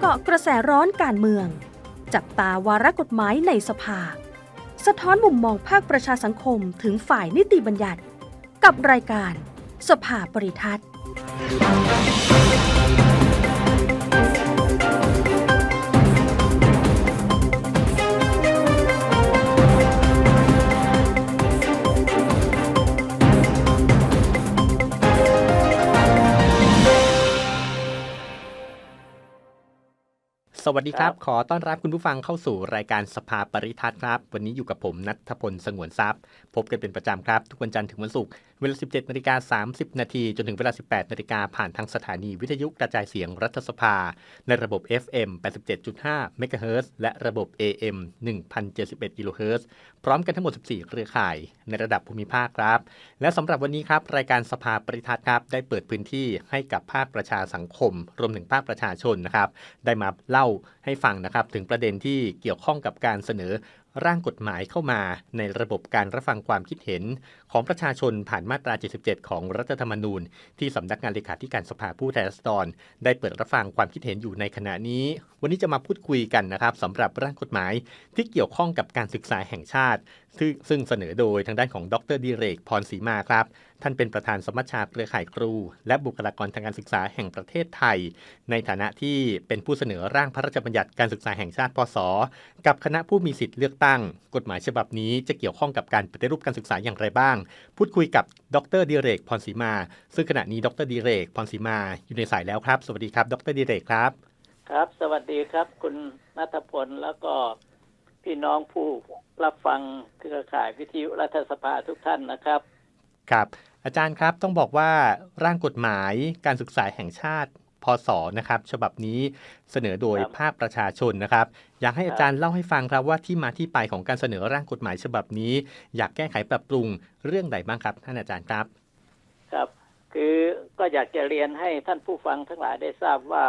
เกาะกระแสร้อนการเมือง จับตาวาระกฎหมายในสภา สะท้อนมุมมองภาคประชาสังคมถึงฝ่ายนิติบัญญัติ กับรายการสภาปริทัศน์ สวัสดีครับครับ ขอต้อนรับคุณผู้ฟังเข้าสู่รายการสภาปริทัศน์ครับ วันนี้อยู่กับผมนัทพลสงวนทรัพย์ พบกันเป็นประจำครับ ทุกวันจันทร์ถึงวันศุกร์ เวลา 17นาฬิกา30 นาทีจนถึงเวลา 18นาฬิกาผ่านทางสถานีวิทยุกระจายเสียงรัฐสภา ในระบบ FM 87.5 MHz และระบบ AM 1071 kHz พร้อมกันทั้งหมด 14 เครือข่าย ในระดับภูมิภาคครับ และสำหรับวันนี้ครับ รายการสภาปริทัศน์ครับ ได้เปิดพื้นที่ให้กับภาคประชาสังคม รวมถึงภาคประชาชนนะครับ ได้มาเล่าให้ฟังนะครับ ถึงประเด็นที่เกี่ยวข้องกับการเสนอ ร่างกฎหมายเข้ามาในระบบการรับฟังความคิดเห็น ของประชาชนผ่านมาตรา 77 ของรัฐธรรมนูญ ที่สำนักงานเลขาธิการสภาผู้แทนราษฎรได้เปิดรับฟังความคิดเห็นอยู่ในขณะนี้ วันนี้จะมาพูดคุยกันนะครับสำหรับร่างกฎหมายที่เกี่ยวข้องกับการศึกษาแห่งชาติซึ่งซึ่งเสนอโดยทางด้านของดรดิเรกพรศรีมาครับ ท่านเป็นประธานสมัชชาเครือข่ายครู และบุคลากรทางการศึกษาแห่งประเทศไทย ในฐานะที่เป็นผู้เสนอร่างพระราชบัญญัติการศึกษาแห่งชาติพศ กับคณะผู้มีสิทธิ์เลือกตั้ง กฎหมายฉบับนี้จะเกี่ยวข้องกับการปฏิรูปการศึกษาอย่างไรบ้าง พูดคุยกับดรดิเรกพรศรีมา ซึ่งขณะนี้ดรดิเรกพรศรีมาอยู่ในสายแล้วครับ สวัสดีครับ ดรดิเรกครับ ครับ สวัสดีครับ คุณนัทพลแล้วก็ พี่น้องผู้รับฟังเครือข่ายวิทยุรัฐสภาทุกท่านนะครับ ครับ อาจารย์ครับต้องบอกว่าร่างกฎหมายการศึกษาแห่งชาติพศนะครับฉบับนี้เสนอโดยครับภาคประชาชนนะครับ อยากให้ครับอาจารย์เล่าให้ฟังครับว่าที่มาที่ไปของการเสนอร่างกฎหมายฉบับนี้ อยากแก้ไขปรับปรุงเรื่องใดบ้างครับ ท่านอาจารย์ครับ ครับ คือก็อยากจะเรียนให้ท่านผู้ฟังทั้งหลายได้ทราบว่า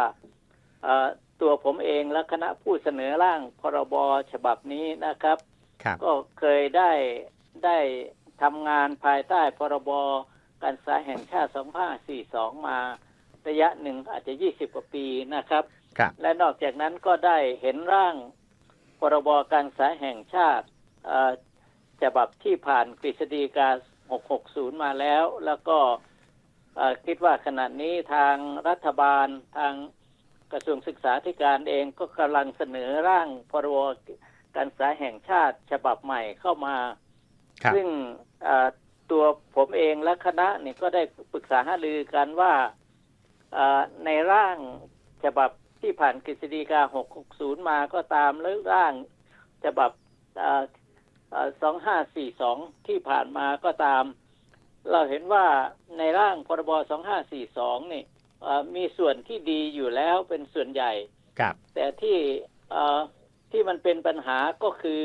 เอ่อ ตัวผมเองและคณะผู้เสนอร่างพรบฉบับนี้นะครับครับก็เคยได้ได้ทำงานภายใต้พรบการศึกษาแห่งชาติ 2542 มาระยะหนึ่งอาจจะ 20 กว่าปีนะครับครับและนอกจากนั้นก็ได้เห็นร่างพรบการศึกษาแห่งชาติเอ่อฉบับที่ผ่านกฤษฎีกา 660 มาแล้ว แล้วก็เอ่อคิดว่าขณะนี้ทางรัฐบาลทาง กระทรวงศึกษาธิการเองก็กำลังเสนอร่างพรบการศึกษาแห่งชาติฉบับใหม่เข้ามาครับซึ่งเอ่อตัวผมเองและคณะนี่ก็ได้ปรึกษาหารือกันว่าเอ่อในร่างฉบับที่ผ่านกฤษฎีกา 660 มาก็ตามหรือร่างฉบับเอ่อเอ่อ2542 ที่ผ่านมาก็ตาม เราเห็นว่าในร่างพรบ 2542 นี่เอ่อ มีส่วนที่ดีอยู่แล้วเป็นส่วนใหญ่ครับ แต่ที่เอ่อที่มันเป็นปัญหาก็คือ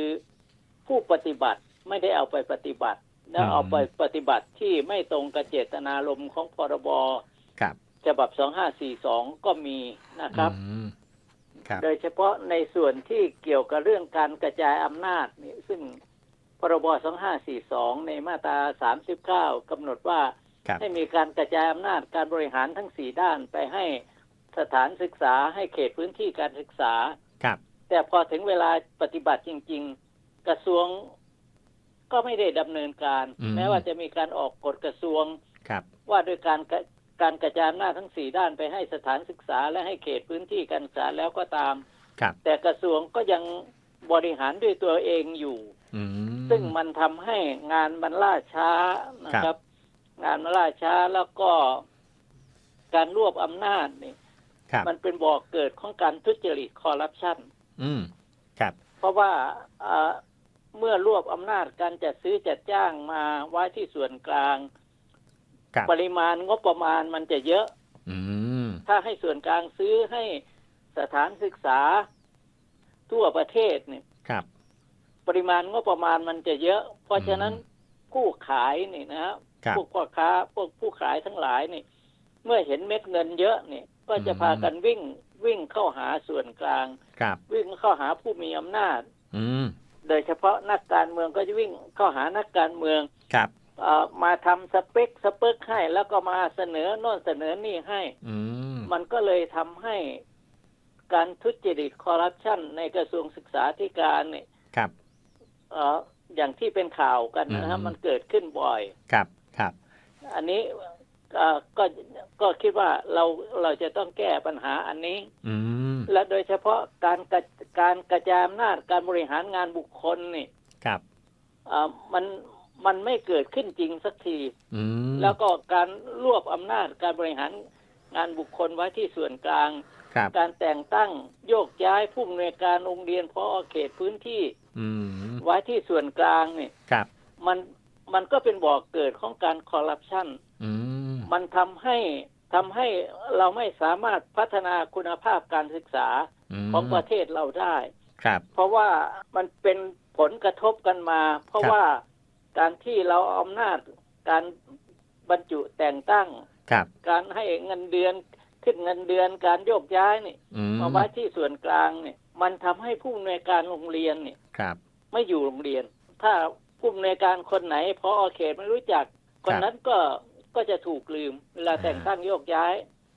ผู้ปฏิบัติไม่ได้เอาไปปฏิบัติ แล้วอืมเอาไปปฏิบัติที่ไม่ตรงกับเจตนารมณ์ของพรบครับฉบับ 2542 ก็มีนะครับอืมครับ โดยเฉพาะในส่วนที่เกี่ยวกับเรื่องการกระจายอำนาจนี่ซึ่งพรบ 2542 ในมาตรา 39กำหนดว่าครับ ให้มีการกระจายอำนาจการบริหารทั้งสี่ด้านไปให้สถานศึกษาให้เขตพื้นที่การศึกษาครับ แต่พอถึงเวลาปฏิบัติจริง ๆ กระทรวงก็ไม่ได้ดำเนินการอืมแม้ว่าจะมีการออกกฎกระทรวงครับ ว่าด้วยการกระการกระจายอำนาจทั้งสี่ด้านไปให้สถานศึกษาและให้เขตพื้นที่การศึกษาแล้วก็ตามครับแต่กระทรวงก็ยังบริหารด้วยตัวเองอยู่อืมซึ่งมันทำให้งานมันล่าช้านะครับ งานมันล่าช้าแล้วก็การรวบอำนาจนี่ครับมันเป็นบ่อกเกิดของการทุจริตคอร์รัปชันอืมครับ เพราะว่าเอ่อเมื่อรวบอำนาจการจัดซื้อจัดจ้างมาไว้ที่ส่วนกลางครับปริมาณงบประมาณมันจะเยอะอืมถ้าให้ส่วนกลางซื้อให้สถานศึกษาทั่วประเทศเนี่ยครับ ปริมาณงบประมาณมันจะเยอะ เพราะฉะนั้นอืมผู้ขายนี่นะฮะครับ พวกพ่อค้าพวกผู้ขายทั้งหลายนี่ เมื่อเห็นเม็ดเงินเยอะนี่ก็จะอืมพากันวิ่งวิ่งเข้าหาส่วนกลางครับวิ่งเข้าหาผู้มีอำนาจอืมโดยเฉพาะนักการเมืองก็จะวิ่งเข้าหานักการเมืองครับเอ่อมาทำสเปคสเปคให้แล้วก็มาเสนอโน่นเสนอนี่ให้อืมมันก็เลยทำให้การทุจริตคอร์รัปชันในกระทรวงศึกษาธิการเนี่ยครับเอ่ออย่างที่เป็นข่าวกันนะฮะอืมมันเกิดขึ้นบ่อยครับ ครับ อันนี้เอ่อก็ก็คิดว่าเราเราจะต้องแก้ปัญหาอันนี้อืมและโดยเฉพาะการกระการกระจายอำนาจการบริหารงานบุคคลนี่ครับเอ่อมันมันไม่เกิดขึ้นจริงสักทีอืมแล้วก็การรวบอำนาจการบริหารงานบุคคลไว้ที่ส่วนกลางครับการแต่งตั้งโยกย้ายผู้อำนวยการโรงเรียนพอเขตพื้นที่อืมไว้ที่ส่วนกลางเนี่ยครับมัน มันก็เป็นบ่อกเกิดของการคอร์รัปชันอืมมันทำให้ทำให้เราไม่สามารถพัฒนาคุณภาพการศึกษามของประเทศเราได้ครับ เพราะว่ามันเป็นผลกระทบกันมา เพราะครับว่าการที่เราเอาอำนาจการบรรจุแต่งตั้งครับการให้เงินเดือนขึ้นเงินเดือนการโยกย้ายนี่อืมมาไว้ที่ส่วนกลางเนี่ย มันทำให้ผู้อำนวยการโรงเรียนเนี่ยครับ ไม่อยู่โรงเรียน ถ้า ผู้อำนวยการคนไหนพอเขตไม่รู้จัก คนนั้นก็ก็จะถูกลืม เวลาแต่งตั้งโยกย้าย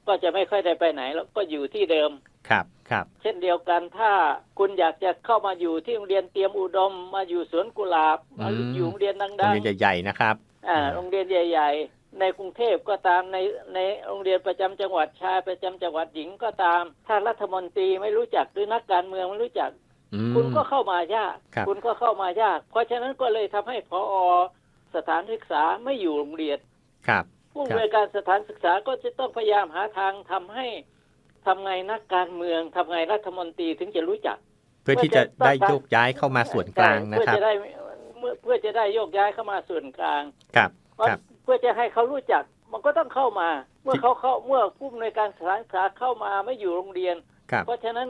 ก็จะไม่ค่อยได้ไปไหน แล้วก็อยู่ที่เดิมครับครับ เช่นเดียวกันถ้าคุณอยากจะเข้ามาอยู่ที่โรงเรียนเตรียมอุดม มาอยู่สวนกุหลาบมาอยู่โรงเรียนโรดังงเรียนใหญ่ๆนะครับๆอ่าโรงเรียนใหญ่ ๆ ในกรุงเทพก็ตามในในโรงเรียนประจำจังหวัดชายประจำจังหวัดหญิงก็ตาม ถ้ารัฐมนตรีไม่รู้จักหรือนักการเมืองไม่รู้จักอืม คุณก็เข้ามายากครับณก็เข้ามายาก เพราะฉะนั้นก็เลยทำให้พอสถานศึกษาไม่อยู่โรงเรียนครับผู้อำนวยการสถานศึกษาก็จะต้องพยายามหาทางทำให้ทำไงนักการเมืองทำไงรัฐมนตรีถึงจะรู้จัก เพื่อที่จะได้โยกย้ายเข้ามาส่วนกลางนะเพื่อครับจะได้เมื่อเพื่อจะได้โยกย้ายเข้ามาส่วนกลางครับเพราะครับเพื่อจะให้เขารู้จักมันก็ต้องเข้ามา เมื่อเขาเข้าเมื่อผู้อำนวยการสถานศึกษาเข้ามาไม่อยู่โรงเรียนครับเพราะฉะนั้น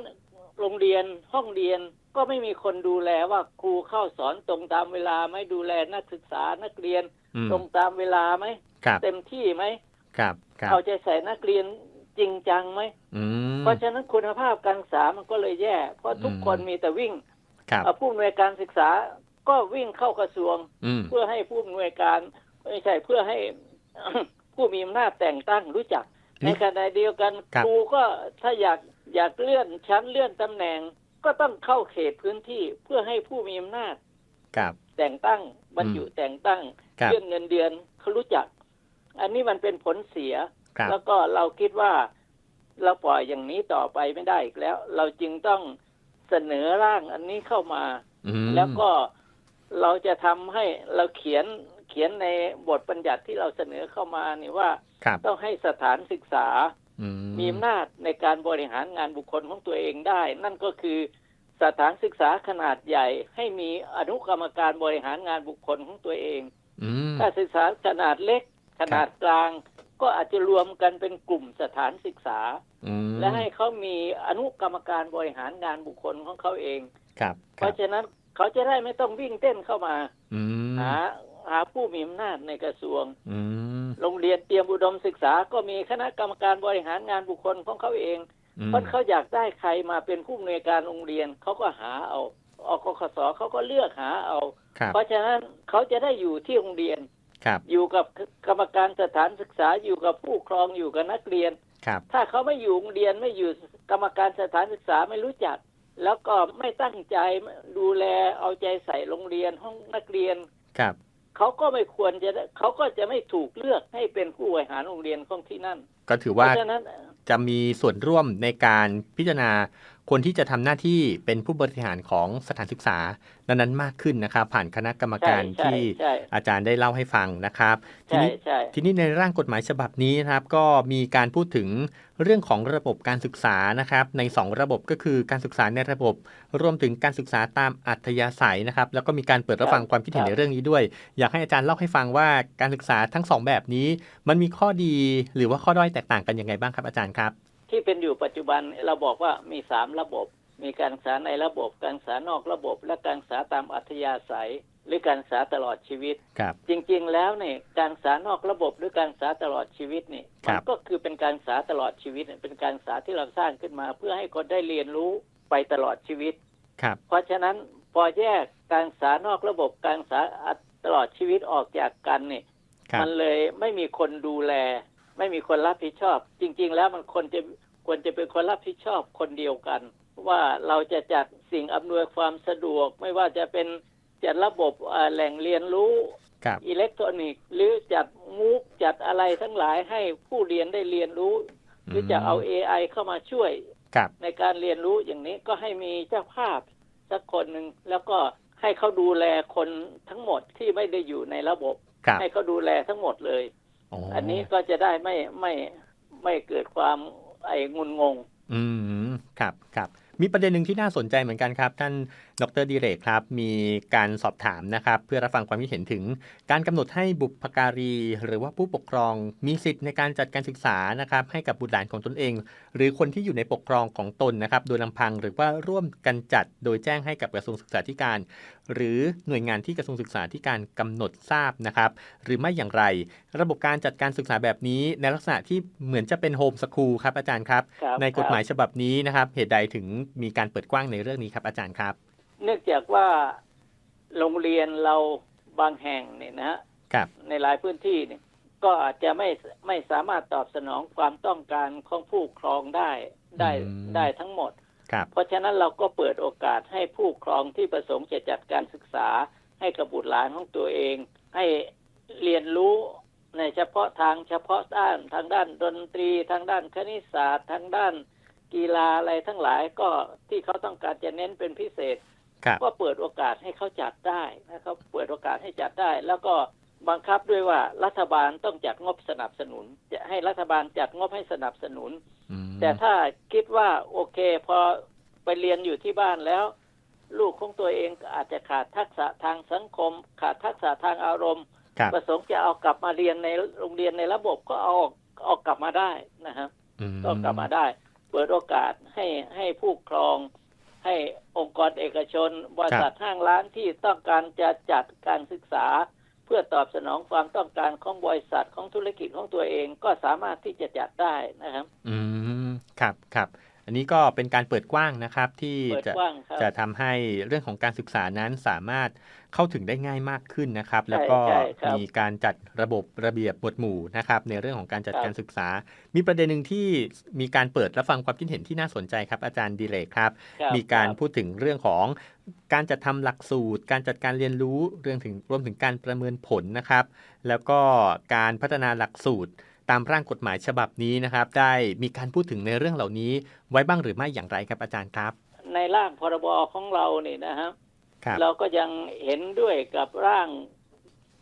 โรงเรียนห้องเรียนก็ไม่มีคนดูแลว่าครูเข้าสอนตรงตามเวลาไหม่ดูแลนักศึกษานักเรียนอืมตรงตามเวลาไหมครับเต็มที่ไหมครับครับเอาใจใส่นักเรียนจริงจังไหมอืมเพราะฉะนั้นคุณภาพการศึกษามันก็เลยแย่ เพราะทุกอืมคนมีแต่วิ่งครับเอาผู้อำนวยการศึกษาก็วิ่งเข้ากระทรวงอืมเพื่อให้ผู้อำนวยการไม่ใช่เพื่อให้ผู้มีอำนาจแต่งตั้งรู้จัก ในนี่ขณะเดียวกันครับครูก็ถ้าอยาก อยากเลื่อนชั้นเลื่อนตำแหน่งก็ต้องเข้าเขตพื้นที่เพื่อให้ผู้มีอำนาจครับ แต่งตั้งบรรจุอืมแต่งตั้งครับเลื่อนเงินเดือนเขารู้จัก อันนี้มันเป็นผลเสียครับแล้วก็เราคิดว่าเราปล่อยอย่างนี้ต่อไปไม่ได้อีกแล้ว เราจึงต้องเสนอร่างอันนี้เข้ามาอืมแล้วก็เราจะทำให้เราเขียนเขียนในบทบัญญัติที่เราเสนอเข้ามานี่ว่าครับต้องให้สถานศึกษาอื มีอำนาจในการบริหารงานบุคคลของตัวเองได้ นั่นก็คือสถานศึกษาขนาดใหญ่ ให้มีอนุกรรมการบริหารงานบุคคลของตัวเองอืมถ้าศึกษาขนาดเล็ก ขนาดกลาง ก็อาจจะรวมกันเป็นกลุ่มสถานศึกษาอืมและให้เขามีอนุกรรมการบริหารงานบุคคลของเขาเองครับ เพครับราะฉะนั้นเขาจะได้ไม่ต้องวิ่งเต้นเข้ามาอืมหาหาผู้มีอำนาจในกระทรวงอืม โรงเรียนเตรียมอุดมศึกษา ก็มีคณะกรรมการบริหารงานบุคคลของเขาเองอืมเพราะเขาอยากได้ใครมาเป็นผู้อำนวยการโรงเรียนเขาก็หาเอาอกคสเขาก็เลือกหาเอาครับเพราะฉะนั้นเขาจะได้อยู่ที่โรงเรียนครับอยู่กับกรรมการสถานศึกษาอยู่กับผู้ปกครองอยู่กับนักเรียนครับถ้าเขาไม่อยู่โรงเรียนไม่อยู่กรรมการสถานศึกษาไม่รู้จัก แล้วก็ไม่ตั้งใจดูแลเอาใจใส่โรงเรียนห้องนักเรียนครับ เขาก็ไม่ควรจะได้เขาก็จะไม่ถูกเลือกให้เป็นผู้บริหารโรงเรียนของที่นั่น ก็ถือเพว่าราะฉะนั้นจะมีส่วนร่วมในการพิจารณา คนที่จะทำหน้าที่เป็นผู้บริหารของสถานศึกษานั้นๆมากขึ้นนะครับ ผ่านคณะกรรมใช่การใช่ที่ใช่อาจารย์ได้เล่าให้ฟังนะครับ ทีใช่นี้ใช่ทีนี้ในร่างกฎหมายฉบับนี้นะครับ ก็มีการพูดถึงเรื่องของระบบการศึกษานะครับ ใน 2 ระบบก็คือการศึกษาในระบบ รวมถึงการศึกษาตามอัธยาศัยนะครับ แล้วก็มีการเปิดรับฟังความคิดเห็นในเรื่องนี้ด้วย อยากให้อาจารย์เล่าให้ฟังว่าการศึกษาทั้งสองแบบนี้ มันมีข้อดีหรือว่าข้อด้อยแตกต่างกันยังไงบ้างครับอาจารย์ครับ ที่เป็นอยู่ปัจจุบันเราบอกว่ามีสามระบบ มีการศึกษาในระบบการศึกษานอกระบบ และการศึกษาตามอัธยาศัย หรือการศึกษาตลอดชีวิตครับจริงๆ แล้วเนี่ยการศึกษานอกระบบหรือการศึกษาตลอดชีวิตนี่ครัมับก็คือเป็นการศึกษาตลอดชีวิตเนี่ยเป็นการศึกษาที่เราสร้างขึ้นมา เพื่อให้คนได้เรียนรู้ไปตลอดชีวิตครับเพราะฉะนั้นพอแยกการศึกษานอกระบบการศึกษาตลอดชีวิตออกจากกันเนี่ยครับมันเลยไม่มีคนดูแล ไม่มีคนรับผิดชอบ จริง ๆ แล้วมันควรจะควรจะเป็นคนรับผิดชอบคนเดียวกัน ว่าเราจะจัดสิ่งอำนวยความสะดวก ไม่ว่าจะเป็นจัดระบบเอ่อแหล่งเรียนรู้ครับอิเล็กทรอนิกส์ หรือจัดมูกจัดอะไรทั้งหลายให้ผู้เรียนได้เรียนรู้ หรือจะเอา AI เข้ามาช่วยครับในการเรียนรู้อย่างนี้ก็ให้มีเจ้าภาพสักคนหนึ่งแล้วก็ให้เขาดูแลคนทั้งหมดที่ไม่ได้อยู่ในระบบครับให้เขาดูแลทั้งหมดเลย อ๋ออันนี้ก็จะได้ไม่ไม่ไม่เกิดความไอ้งุนงง อืมครับครับ มีประเด็นหนึ่งที่น่าสนใจเหมือนกันครับ ท่านดรดิเรกครับ มีการสอบถามนะครับ เพื่อรับฟังความคิดเห็นถึง การกำหนดให้บุพการี หรือว่าผู้ปกครองมีสิทธิ์ในการจัดการศึกษานะครับ ให้กับบุตรหลานของตนเอง หรือคนที่อยู่ในปกครองของตนนะครับ โดยลำพังหรือว่าร่วมกันจัดโดยแจ้งให้กับกระทรวงศึกษาธิการ หรือหน่วยงานที่กระทรวงศึกษาธิการกำหนดทราบนะครับ หรือไม่อย่างไร ระบบการจัดการศึกษาแบบนี้ ในลักษณะที่เหมือนจะเป็นโฮมสคูลครับอาจารย์ครับครับในกฎหมายครับฉบับนี้นะครับเหตุใดถึงมีการเปิดกว้างในเรื่องนี้ครับอาจารย์ครับ เนื่องจากว่าโรงเรียนเราบางแห่งเนี่ยนะฮะครับในหลายพื้นที่เนี่ย ก็อาจจะไม่ไม่สามารถตอบสนองความต้องการของผู้ครองได้ได้อืมได้ทั้งหมดครับเพราะฉะนั้นเราก็เปิดโอกาสให้ผู้ครองที่ประสงค์จะจัดการศึกษา ให้กับบุตรหลานของตัวเอง ให้เรียนรู้ในเฉพาะทางเฉพาะด้านทางด้านดนตรี ทางด้านคณิตศาสตร์ ทางด้าน กีฬาอะไรทั้งหลายก็ที่เขาต้องการจะเน้นเป็นพิเศษครับก็เปิดโอกาสให้เขาจัดได้นะครับ เปิดโอกาสให้จัดได้ แล้วก็บังคับด้วยว่ารัฐบาลต้องจัดงบสนับสนุน จะให้รัฐบาลจัดงบให้สนับสนุนอืมแต่ถ้าคิดว่าโอเคพอไปเรียนอยู่ที่บ้านแล้ว ลูกของตัวเองก็อาจจะขาดทักษะทางสังคม ขาดทักษะทางอารมณ์ครับประสงค์จะเอากลับมาเรียนในโรงเรียนในระบบก็เอาออกเอากลับมาได้นะครับอืมก็กลับมาได้ เปิดโอกาสให้ให้ผู้ครอง ให้องค์กรเอกชน บริษัทห้างร้านที่ต้องการจะจัดการศึกษา เพื่อตอบสนองความต้องการของบริษัทของธุรกิจของตัวเองก็สามารถที่จะจัดได้นะครับ อืมครับครับ อันนี้ก็เป็นการเปิดกว้างนะครับที่เปิดจะกว้างครับจะทำให้เรื่องของการศึกษานั้นสามารถเข้าถึงได้ง่ายมากขึ้นนะครับ แล้วก็ใช่ครับมีการจัดระบบระเบียบหมวดหมู่นะครับในเรื่องของการจัดครับการศึกษา มีประเด็นหนึ่งที่มีการเปิดรับฟังความคิดเห็นที่น่าสนใจครับ อาจารย์ดิเลกครับครับ มีการครับพูดถึงเรื่องของการจัดทำหลักสูตร การจัดการเรียนรู้เรื่องถึงรวมถึงการประเมินผลนะครับ แล้วก็การพัฒนาหลักสูตร ตามร่างกฎหมายฉบับนี้นะครับ ได้มีการพูดถึงในเรื่องเหล่านี้ ไว้บ้างหรือไม่อย่างไรครับอาจารย์ครับ ในร่างพรบของเราเนี่ยนะครับครับเราก็ยังเห็นด้วยกับร่าง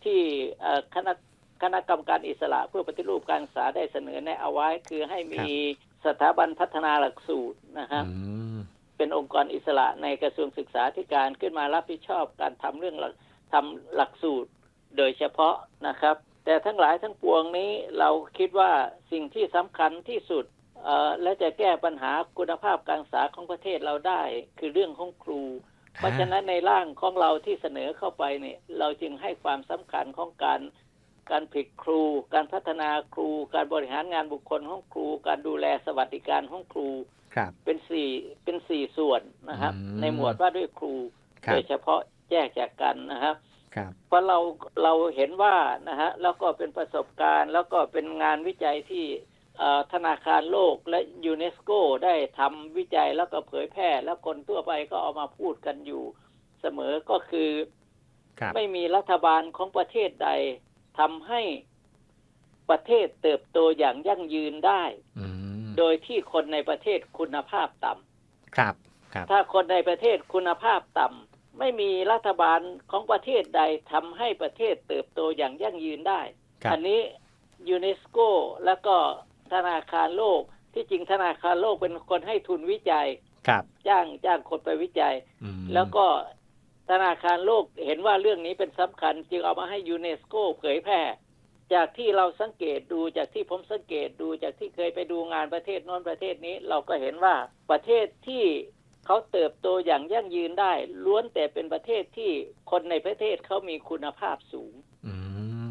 ที่เอ่อคณะคณะกรรมการอิสระเพื่อปฏิรูปการศึกษาได้เสนอแนะเอาไว้ คือให้มีสถาบันพัฒนาหลักสูตรนะครับอืมเป็นองค์กรอิสระในกระทรวงศึกษาธิการขึ้นมารับผิดชอบการทำเรื่องหลักทำหลักสูตรโดยเฉพาะนะครับ แต่ทั้งหลายทั้งปวงนี้เราคิดว่าสิ่งที่สำคัญที่สุดเอ่อและจะแก้ปัญหาคุณภาพการศึกษาของประเทศเราได้ คือเรื่องของครู เพราะฉะนั้นในร่างของเราที่เสนอเข้าไปเนี่ยเราจึงให้ความสำคัญของการการผลิตครู การพัฒนาครู การบริหารงานบุคคลของครู การดูแลสวัสดิการของครูครับเป็นสี่เป็นสี่ส่วนนะครับอืมในหมวดว่าด้วยครูครัโดบยเฉพาะแยกจากกันนะครับครับ เพราะเราเราเห็นว่านะฮะแล้วก็เป็นประสบการณ์ แล้วก็เป็นงานวิจัยที่เอ่อธนาคารโลกและยูเนสโกได้ทำวิจัยแล้วก็เผยแพร่ แล้วคนทั่วไปก็เอามาพูดกันอยู่เสมอก็คือครับไม่มีรัฐบาลของประเทศใดทำให้ประเทศเติบโตอย่างยั่งยืนได้อืมโดยที่คนในประเทศคุณภาพต่ำครับ ครับ ถ้าคนในประเทศคุณภาพต่ำ ไม่มีรัฐบาลของประเทศใดทำให้ประเทศเติบโตอย่างยั่งยืนได้ครับอันนี้ยูเนสโกแล้วก็ธนาคารโลกที่จริงธนาคารโลกเป็นคนให้ทุนวิจัยครับจ้างจ้างคนไปวิจัยอืมแล้วก็ธนาคารโลกเห็นว่าเรื่องนี้เป็นสำคัญ จึงเอามาให้ยูเนสโกเผยแพร่ จากที่เราสังเกตดูจากที่ผมสังเกตดูจากที่เคยไปดูงานประเทศโน้นประเทศนี้ เราก็เห็นว่าประเทศที่ เขาเติบโตอย่างยั่งยืนได้ ล้วนแต่เป็นประเทศที่คนในประเทศเขามีคุณภาพสูงอืม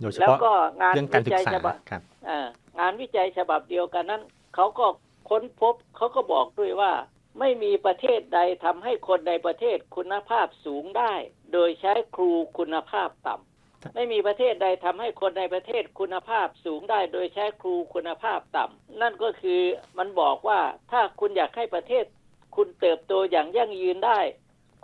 โดยเฉแล้วพาะก็งานเรื่องการวิศึจักยษาฉบับครับอ่างานวิจัยฉบับเดียวกันนั้นเขาก็ค้นพบเขาก็บอกด้วยว่า ไม่มีประเทศใดทำให้คนในประเทศคุณภาพสูงได้ โดยใช้ครูคุณภาพต่ำไม่มีประเทศใดทำให้คนในประเทศคุณภาพสูงได้ โดยใช้ครูคุณภาพต่ำนั่นก็คือมันบอกว่าถ้าคุณอยากให้ประเทศ คุณเติบโตอย่างยั่งยืนได้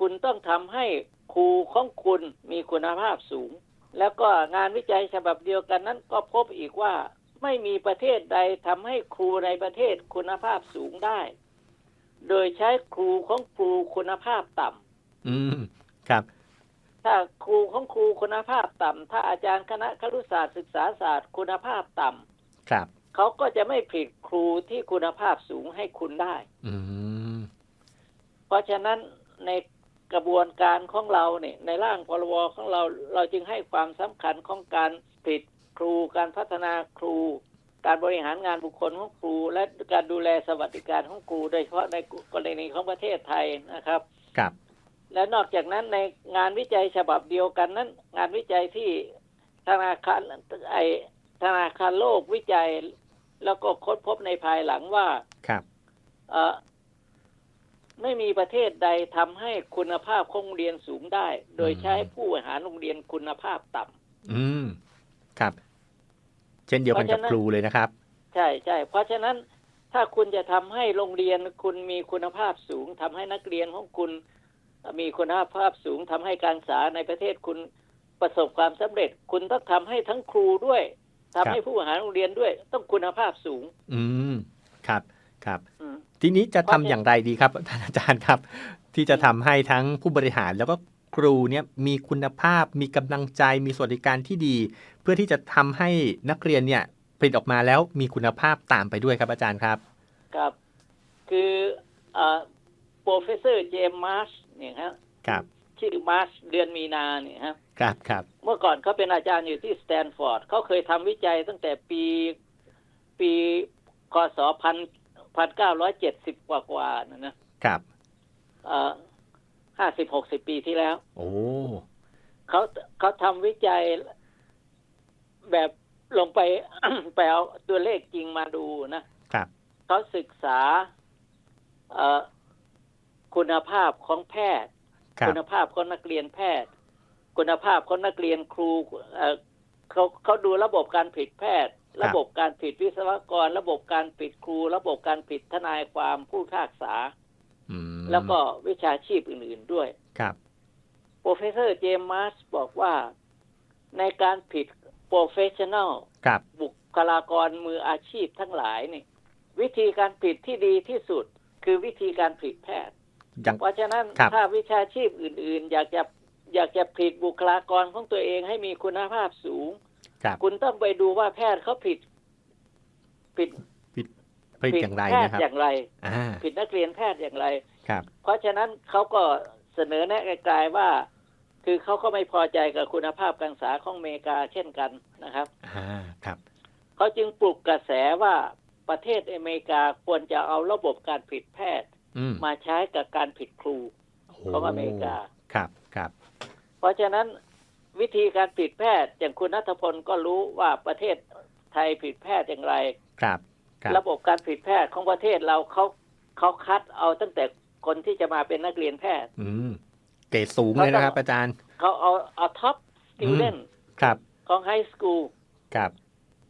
คุณต้องทำให้ครูของคุณมีคุณภาพสูง แล้วก็งานวิจัยฉบับเดียวกันนั้นก็พบอีกว่าไม่มีประเทศใดทำให้ครูในประเทศคุณภาพสูงได้ โดยใช้ครูของครูคุณภาพต่ำอืมครับ ถ้าครูของครูคุณภาพต่ำถ้าอาจารย์คณะครุศาสตร์ศึกษาศาสตร์คุณภาพต่ำครับ เขาก็จะไม่ผลิตครูที่คุณภาพสูงให้คุณได้ อืมเพ ราะฉะนั้นในกระบวนการของเราเนี่ยในร่างพรบของเราเราจึงให้ความสำคัญของการผลิตครูการพัฒนาครู การบริหารงานบุคคลของครู และการดูแลสวัสดิการของครู โดยเฉพาะในกรณีของประเทศไทยนะครับครับ และนอกจากนั้นในงานวิจัยฉบับเดียวกันนั้น งานวิจัยที่ธนาคารไอธนาคารโลกวิจัย แล้วก็ค้นพบในภายหลังว่าครับเอ่อ ไม่มีประเทศใดทำให้คุณภาพของโรงเรียนสูงได้ โดยใช้ผู้บริหารโรงเรียนคุณภาพต่ำอืมครับ เช่นเดียวกันกับเพราะฉะนั้นครูเลยนะครับ ใช่ใช่เพราะฉะนั้นถ้าคุณจะทำให้โรงเรียนคุณมีคุณภาพสูงทำให้นักเรียนของคุณ มีคุณภาพสูงทำให้การศึกษาในประเทศคุณประสบความสำเร็จ คุณต้องทำให้ทั้งครูด้วยทำให้ผู้บริหารโรงเรียนด้วย ต้องคุณภาพสูง อืมครับครับอืม ทีนี้จะเพทำราะฉะนั้นอย่างไรดีครับท่านอาจารย์ครับ ที่จะทำให้ทั้งผู้บริหารแล้วก็ครูเนี่ยมีคุณภาพมีกำลังใจมีสวัสดิการที่ดี เพื่อที่จะทำให้นักเรียนเนี่ยผลิตออกมาแล้วมีคุณภาพตามไปด้วยครับอาจารย์ครับ ครับ คือเอ่อ professor James Marsh เนี่ยฮะครับชื่อมาร์ชเดือนมีนาเนี่ยฮะครับครับเมื่อก่อนเขาเป็นอาจารย์อยู่ที่สแตนฟอร์ดเขาเคยทำวิจัยตั้งแต่ปีปี คศพัน พันเก้าร้อยเจ็ดสิบกว่ากว่าๆนะนะครับห้าสิบหกสิบปีที่แล้ว โอ้เขาเขาทำวิจัยแบบลงไปไปเอาตัวเลขจริงมาดูนะครับเขาศึกษาเอ่อคุณภาพของแพทย์ครับคุณภาพของนักเรียนแพทย์ คุณภาพของนักเรียนครูเอ่อเขาเขาดูระบบการผลิตแพทย์ ระบบการผลิตวิศวกร ระบบการผลิตครู ระบบการผลิตทนายความผู้พิพากษาอืมแล้วก็วิชาชีพอื่น ๆด้วย ครับโปรเฟสเซอร์เจมมาสบอกว่าในการผลิตโปรเฟชชั่น a ลครับบุคลากรมืออาชีพทั้งหลายนี่ วิธีการผลิตที่ดีที่สุดคือวิธีการผลิตแพทย์อย่างเพราะฉะนั้นครับถ้าวิชาชีพอื่น ๆ อยากจะอยากจะผลิตบุคลากรของตัวเองให้มีคุณภาพสูง ครับคุณต้องไปดูว่าแพทย์เขาผลิตผลิตผลิตอย่างไรแพทนะครับย์อย่างไรอ่าผลิตนักเรียนแพทย์อย่างไรครับ เพราะฉะนั้นเขาก็เสนอแนะไกลๆว่า คือเขาก็ไม่พอใจกับคุณภาพการศึกษาของอเมริกาเช่นกันนะครับอ่าครับเขาจึงปลุกกระแสว่าประเทศอเมริกาควรจะเอาระบบการผลิตแพทย์อืมมาใช้กับการผลิตครูของอเมริกาครับครับ เพราะฉะนั้น วิธีการผลิตแพทย์อย่างคุณนัทพลก็รู้ว่าประเทศไทยผลิตแพทย์อย่างไร ครับครับระบบการผลิตแพทย์ของประเทศเราเขาเขาคัดเอาตั้งแต่คนที่จะมาเป็นนักเรียนแพทย์ อืมเกรดสูงเลยนะครับ อาจารย์ เขาเอาเอาท็อปสติวเดนครับ ของไฮสคูลครับ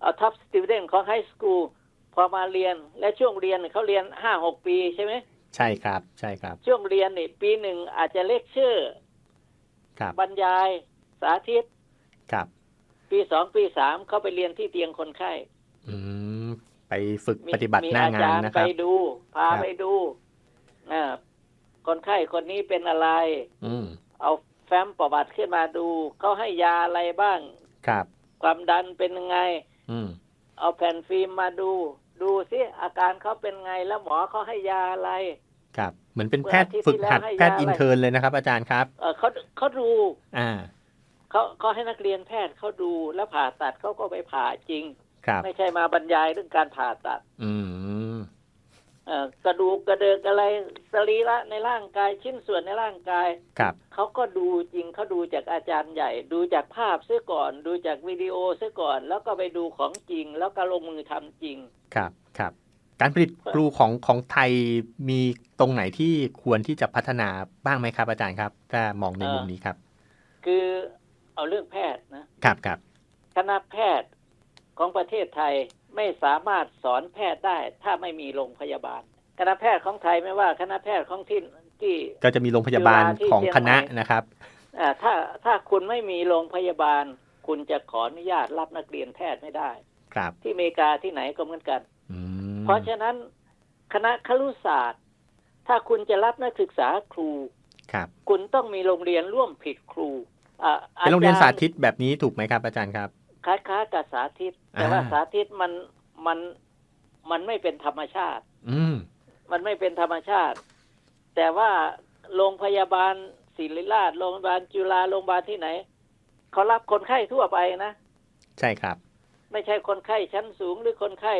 เอาท็อปสติวเดนของไฮสคูลพอมาเรียนและช่วงเรียนเขาเรียนห้าหกปีใช่ไหมใช่ครับ ใช่ครับ ช่วงเรียนนี่ปีหนึ่งอาจจะเลคเชอร์ ครับ บรรยาย สาธิต ครับ ปีสองปีสามเขาไปเรียนที่เตียงคนไข้ อืมไปฝึกมีปฏิบัติมีหน้าอางาจานรย์นะคไปรับดู พาครับไปดูอ่าคนไข้คนนี้เป็นอะไร อืมเอาแฟ้มประวัติขึ้นมาดูเขาให้ยาอะไรบ้าง ครับ ความดันเป็นยังไง อืมเอาแผ่นฟิล์มมาดู ดูซิอาการเขาเป็นไงแล้วหมอเขาให้ยาอะไร ครับ เหมือนเป็นเมื่อแพทย์อาทิตย์ฝึกหัดที่แล้วให้แพทย์ยาอินอะไรเทอร์นเลยนะครับ อาจารย์ครับ เออเขาเขาดู อ่า เขาเขาให้นักเรียนแพทย์เขาดูแล้วผ่าตัดเขาก็ไปผ่าจริงครับไม่ใช่มาบรรยายเรื่องการผ่าตัด อืมเอ่อกระดูกกระเดิกอะไรสรีระในร่างกายชิ้นส่วนในร่างกายครับเขาก็ดูจริงเขาดูจากอาจารย์ใหญ่ ดูจากภาพเสียก่อน ดูจากวิดีโอเสียก่อน แล้วก็ไปดูของจริง แล้วก็ลงมือทำจริง ครับครับ การผลิตครูของของไทยมีตรงไหนที่ควรที่จะพัฒนาบ้างไหมครับอาจารย์ครับ ถ้ามองในมุมนี้ครับ คือ เอาเรื่องแพทย์นะครับครับคณะแพทย์ของประเทศไทยไม่สามารถสอนแพทย์ได้ ถ้าไม่มีโรงพยาบาล คณะแพทย์ของไทยไม่ว่า คณะแพทย์ของที่ที่ก็จะมีโรงพยาบาลจุฬาที่ของเชียงคณะใหม่นะครับอ่าถ้าถ้าคุณไม่มีโรงพยาบาล คุณจะขออนุญาตรับนักเรียนแพทย์ไม่ได้ ครับ ที่อเมริกาที่ไหนก็เหมือนกันอืมเพราะฉะนั้นคณะครุศาสตร์ ถ้าคุณจะรับนักศึกษาครูครับ คุณต้องมีโรงเรียนร่วมผลิตครูอ่า เป็นโรงเรียนอจสาธิตแบบนี้ถูกไหมครับ อาจารย์ครับคล้ายๆกับสาธิต แต่ว่าอ่าสาธิตมันมันมันไม่เป็นธรรมชาติ อืมมันไม่เป็นธรรมชาติ แต่ว่าโรงพยาบาลศิริราชโรงพยาบาลจุฬาโรงพยาบาลที่ไหนเขารับคนไข้ทั่วไปนะใช่ครับ ไม่ใช่คนไข้ชั้นสูงหรือคนไข้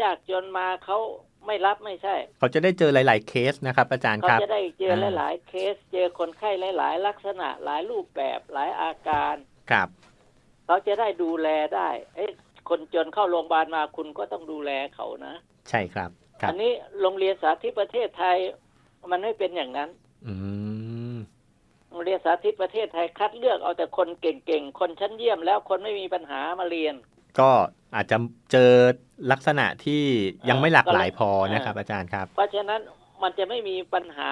ยากจนมาเขา ไม่รับไม่ใช่ เขาจะได้เจอหลาย ๆ เคสนะครับอาจารย์เขาครับจะได้เจออ่าหลาย ๆ เคส เจอคนไข้หลาย ๆ ลักษณะหลายรูปแบบหลายอาการครับเขาจะได้ดูแลได้เอ้ยคนจนเข้าโรงพยาบาลมาคุณก็ต้องดูแลเขานะ ใช่ครับครับอันนี้โรงเรียนสาธิตประเทศไทย มันไม่เป็นอย่างนั้น อืมโรงเรียนสาธิตประเทศไทยคัดเลือกเอาแต่คนเก่งๆ คนชั้นเยี่ยมแล้วคนไม่มีปัญหามาเรียน ก็ อาจจะเจอลักษณะที่ยังไม่หลากหลายก็เลยพอนะครับ อาจารย์ครับ เพราะฉะนั้นมันจะไม่มีปัญหา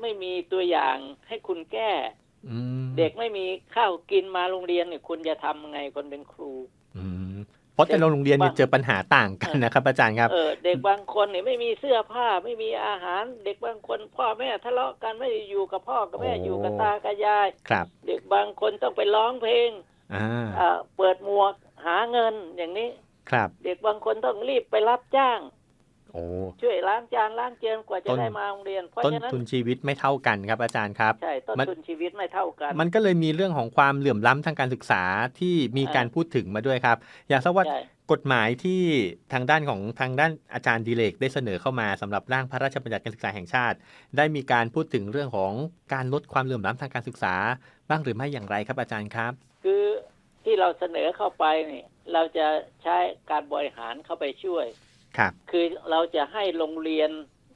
ไม่มีตัวอย่างให้คุณแก้อืมเด็กไม่มีข้าวกินมาโรงเรียนเนี่ยคุณจะทำไงคนเป็นครูอืมเพราะแต่ละโรงเรียนเนี่ยบางเจอปัญหาต่างกันนะครับอาจารย์ครับเออเด็กบางคนเนี่ยไม่มีเสื้อผ้าไม่มีอาหาร เด็กบางคนพ่อแม่ทะเลาะกันไม่ได้อยู่กับพ่อกับแม่โอ้อยู่กับตากับยายครับ เด็กบางคนต้องไปร้องเพลงอ่าเอ่อเปิดหมวก หาเงินอย่างนี้ ครับ เด็กบางคนต้องรีบไปรับจ้าง โอ้ช่วยล้างจานล้างเจือนกว่าจะต้นได้มาโรงเรียนเพราะต้นฉะนั้นทุนชีวิตไม่เท่ากันครับอาจารย์ครับใช่ต้นมันทุนชีวิตไม่เท่ากัน มันก็เลยมีเรื่องของความเหลื่อมล้ำทางการศึกษาที่มีอ่าการพูดถึงมาด้วยครับ อยากทราบว่าใช่กฎหมายที่ทางด้านของทางด้านอาจารย์ดีเลกได้เสนอเข้ามาสำหรับร่างพระราชบัญญัติการศึกษาแห่งชาติ ได้มีการพูดถึงเรื่องของการลดความเหลื่อมล้ำทางการศึกษา บ้างหรือไม่อย่างไรครับอาจารย์ครับคือ ที่เราเสนอเข้าไปนี่เราจะใช้การบริหารเข้าไปช่วย ครับ คือเราจะให้โรงเรียน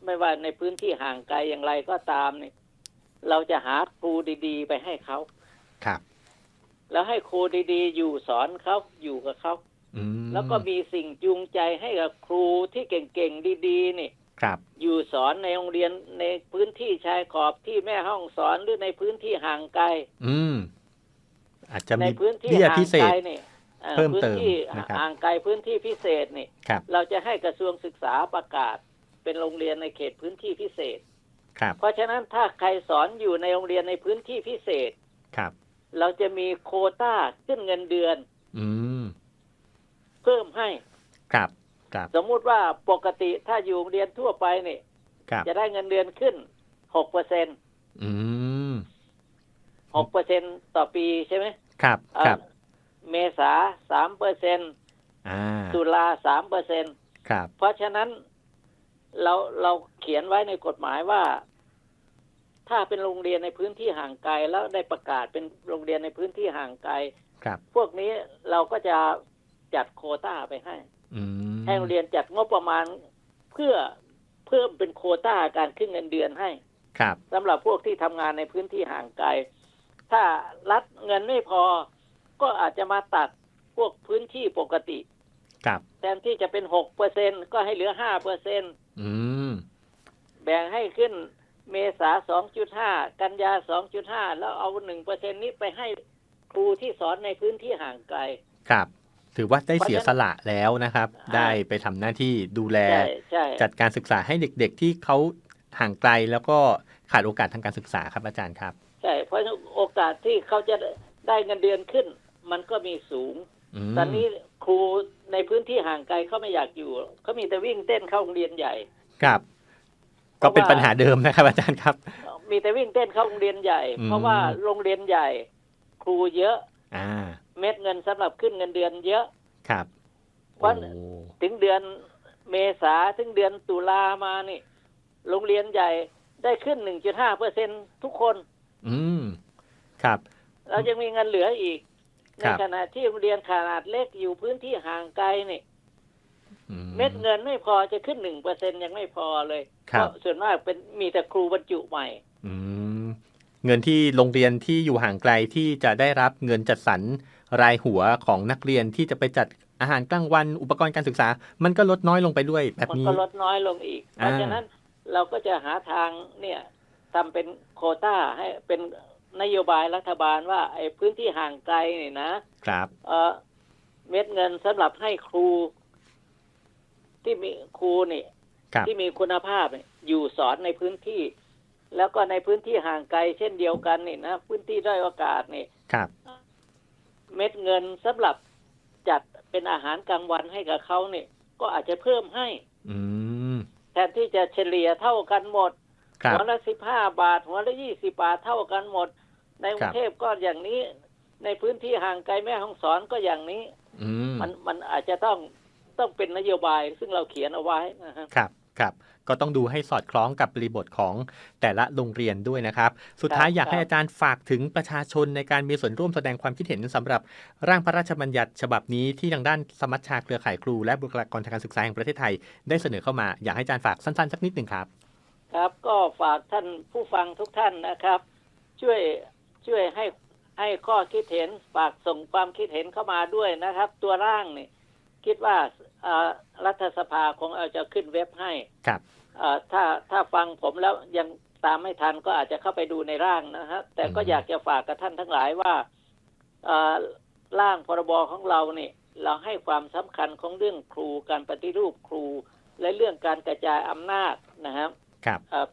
ไม่ว่าในพื้นที่ห่างไกลอย่างไรก็ตามนี่เราจะหาครูดีๆ ไปให้เขาครับ แล้วให้ครูดีๆ อยู่สอนเขาอยู่กับเขาอืมแล้วก็มีสิ่งจูงใจให้กับครูที่เก่งๆดีๆนี่ครับ อยู่สอนในโรงเรียนในพื้นที่ชายขอบที่แม่ห้องสอนหรือในพื้นที่ห่างไกล อืม อาจจะในมีพื้นที่เบี้ยห่างพิเศไกลษนี่อ่อเพิ่มเติมพื้นที่นะครับห่างไกลพื้นที่พิเศษนี่ครับเราจะให้กระทรวงศึกษาประกาศเป็นโรงเรียนในเขตพื้นที่พิเศษครับ เพราะฉะนั้นถ้าใครสอนอยู่ในโรงเรียนในพื้นที่พิเศษครับ เราจะมีโควต้าขึ้นเงินเดือน อืมเพิ่มให้ครับครับสมมุติว่าปกติถ้าอยู่โรงเรียนทั่วไปนี่ครับจะได้เงินเดือนขึ้นหกเปอร์เซ็นอืม หกเปอร์เซ็นต่อปีใช่ไหมครับเอ่อครับเมษาสามเปอร์เซ็นอ่าตุลาสามเปอร์เซ็นครับ เพราะฉะนั้นเราเราเขียนไว้ในกฎหมายว่า ถ้าเป็นโรงเรียนในพื้นที่ห่างไกลแล้วได้ประกาศเป็นโรงเรียนในพื้นที่ห่างไกลครับ พวกนี้เราก็จะจัดโควต้าไปให้อืมให้โรงเรียนจัดงบประมาณเพื่อเพิ่มเป็นโควต้าการขึ้นเงินเดือนให้ ครับสำหรับพวกที่ทำงานในพื้นที่ห่างไกล ถ้ารัฐเงินไม่พอ ก็อาจจะมาตัดพวกพื้นที่ปกติครับแทนที่จะเป็นหกเปอร์เซ็นก็ให้เหลือห้าเปอร์เซ็นอืมแบ่งให้ขึ้นเมษาสองจุดห้ากันยาสองจุดห้าแล้วเอาหนึ่งเปอร์เซ็นนี้ไปให้ครูที่สอนในพื้นที่ห่างไกล ครับ ถือว่าได้เพราะเสียฉะนั้นสละแล้วนะครับอ่าได้ไปทำหน้าที่ดูแลใช่ใช่จัดการศึกษาให้เด็กๆที่เขาห่างไกลแล้วก็ขาดโอกาสทางการศึกษาครับอาจารย์ครับใช่เพราะโอกาสที่เขาจะได้เงินเดือนขึ้น มันก็มีสูงอืมตอนนี้ครูในพื้นที่ห่างไกลเขาไม่อยากอยู่เขามีแต่วิ่งเต้นเข้าโรงเรียนใหญ่ ครับเพก็ราะว่าเป็นปัญหาเดิมนะครับ อาจารย์ครับ มีแต่วิ่งเต้นเข้าโรงเรียนใหญ่อืมเพราะว่าโรงเรียนใหญ่ ครูเยอะ อ่า เม็ดเงินสำหรับขึ้นเงินเดือนเยอะ ครับเพราะโอ้ถึงเดือนเมษาถึงเดือนตุลามานี่ โรงเรียนใหญ่ได้ขึ้น1.5เปอร์เซ็นทุกคน อืมครับ เรายังมีเงินเหลืออีก ในครับ ขณะที่โรงเรียนขนาดเล็กอยู่พื้นที่ห่างไกลนี่อืเม็ดเงินไม่พอจะขึ้นหนึ่งเปอร์เซ็นยังไม่พอเลยครัเพบราะส่วนมากเป็นมีแต่ครูบรรจุใหม่ อืมเงินที่โรงเรียนที่อยู่ห่างไกลที่จะได้รับเงินจัดสรรรายหัวของนักเรียนที่จะไปจัดอาหารกลางวันอุปกรณ์การศึกษา มันก็ลดน้อยลงไปด้วยแบบมันนี้ ก็ลดน้อยลงอีก เพราะอ่า ฉะนั้นเราก็จะหาทางเนี่ย ทำเป็นโควต้าให้เป็นนโยบายรัฐบาลว่าไอ้พื้นที่ห่างไกลเนี่ยนะครับเออเม็ดเงินสำหรับให้ครู ที่มีครูนี่ครับที่มีคุณภาพเนี่ยอยู่สอนในพื้นที่ แล้วก็ในพื้นที่ห่างไกลเช่นเดียวกันนี่นะพื้นที่ด้อยโอกาสนี่ครับเม็ดเงินสำหรับจัดเป็นอาหารกลางวันให้กับเขาเนี่ย ก็อาจจะเพิ่มให้ อืมแทนที่จะเฉลี่ยเท่ากันหมดครับ หัวละสิบห้าบาท หัวละยี่สิบาทเท่ากันหมด ในกรุงเทพก็อย่างนี้ ในพื้นที่ห่างไกลแม่ห้องสอนก็อย่างนี้อืมมันมันอาจจะต้องต้องเป็นนโยบายซึ่งเราเขียนเอาไว้นะครับครับครับก็ต้องดูให้สอดคล้องกับบริบทของแต่ละโรงเรียนด้วยนะครับ สุดท้ายครับอยากให้อาจารย์ฝากถึงประชาชนในการมีส่วนร่วมแสดงความคิดเห็นสำหรับร่างพระราชบัญญัติฉบับนี้ที่ทางด้านสมัชชาเครือข่ายครูและบุคลากรทางการศึกษาแห่งประเทศไทย ได้เสนอเข้ามาอยากให้อาจารย์ฝากสั้นๆสักนิดหนึ่งครับ ครับ ก็ฝากท่านผู้ฟังทุกท่านนะครับ ช่วยช่วยให้ให้ข้อคิดเห็นฝากส่งความคิดเห็นเข้ามาด้วยนะครับ ตัวร่างนี่คิดว่าเอ่อรัฐสภาคงเอาจะขึ้นเว็บให้ครับเอ่อถ้าถ้าฟังผมแล้วยังตามไม่ทันก็อาจจะเข้าไปดูในร่างนะฮะแต่ก็อืมอยากจะฝากกับท่านทั้งหลายว่าเอ่อร่างพรบของเราเนี่ยเราให้ความสำคัญของเรื่องครูการปฏิรูปครู และเรื่องการกระจายอำนาจนะครับ ครับเอ่อ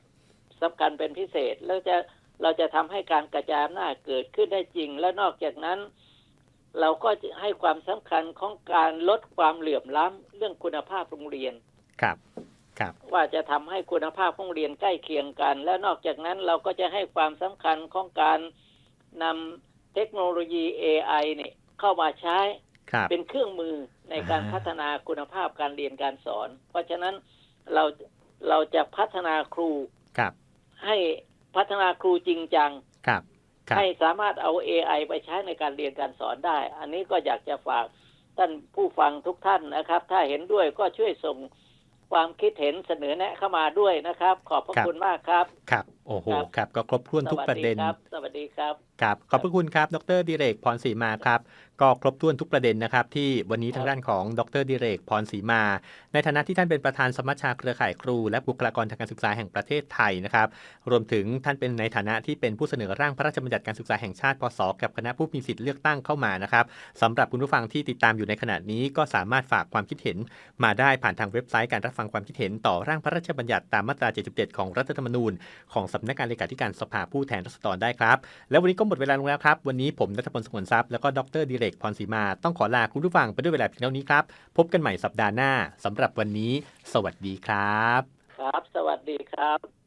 สำคัญเป็นพิเศษแล้วจะเราจะทำให้การกระจายอำนาจเกิดขึ้นได้จริง และนอกจากนั้น เราก็จะให้ความสำคัญของการลดความเหลื่อมล้ำเรื่องคุณภาพโรงเรียนครับครับว่าจะทำให้คุณภาพของเรียนใกล้เคียงกัน และนอกจากนั้นเราก็จะให้ความสำคัญของการนำเทคโนโลยี AI เนี่ยเข้ามาใช้ครับเป็นเครื่องมือในการอ่าพัฒนาคุณภาพการเรียนการสอน เพราะฉะนั้นเรา เราจะพัฒนาครูครับ ให้พัฒนาครูจริงจังครับครับให้สามารถเอา AI ไปใช้ในการเรียนการสอนได้ อันนี้ก็อยากจะฝากท่านผู้ฟังทุกท่านนะครับ ถ้าเห็นด้วยก็ช่วยส่งความคิดเห็นเสนอแนะเข้ามาด้วยนะครับ ขอบพระครับคุณมากครับ ครับ โอ้โหครับครับ ก็ครบถ้วนทุกประเด็น สวัสดีครับ สวัสดีครับ ครับขอบพระคุณครับ ดรดิเรกพรศรีมาครับ ก็ครบถ้วนทุกประเด็นนะครับ ที่วันนี้ทางด้านของดรดิเรกพรศรีมา ในฐานะที่ท่านเป็นประธานสมัชชาเครือข่ายครู และบุคลากรทางการศึกษาแห่งประเทศไทยนะครับ รวมถึงท่านเป็นในฐานะที่เป็นผู้เสนอร่างพระราชบัญญัติการศึกษาแห่งชาติพศกับคณะผู้มีสิทธิ์เลือกตั้งเข้ามานะครับสำหรับคุณผู้ฟังที่ติดตามอยู่ในขณะนี้ก็สามารถฝากความคิดเห็น มาได้ผ่านทางเว็บไซต์การรับฟังความคิดเห็นต่อร่างพระราชบัญญัติตามมาตรา 77 ของรัฐธรรมนูญ ของสำนักงานเลขาธิการสภาผู้แทนราษฎรได้ครับ แล้ววันนี้ก็หมดเวลาลงแล้วครับ วันนี้ผมนัทพลสงวนทรัพย์แล้วก็ดรดิเรกพรศรีมา ต้องขอลาคุณผู้ฟังไปด้วยเวลาเพียงเท่านี้ครับ พบกันใหม่สัปดาห์หน้าสำหรับวันนี้ สวัสดีครับ ครับ สวัสดีครับ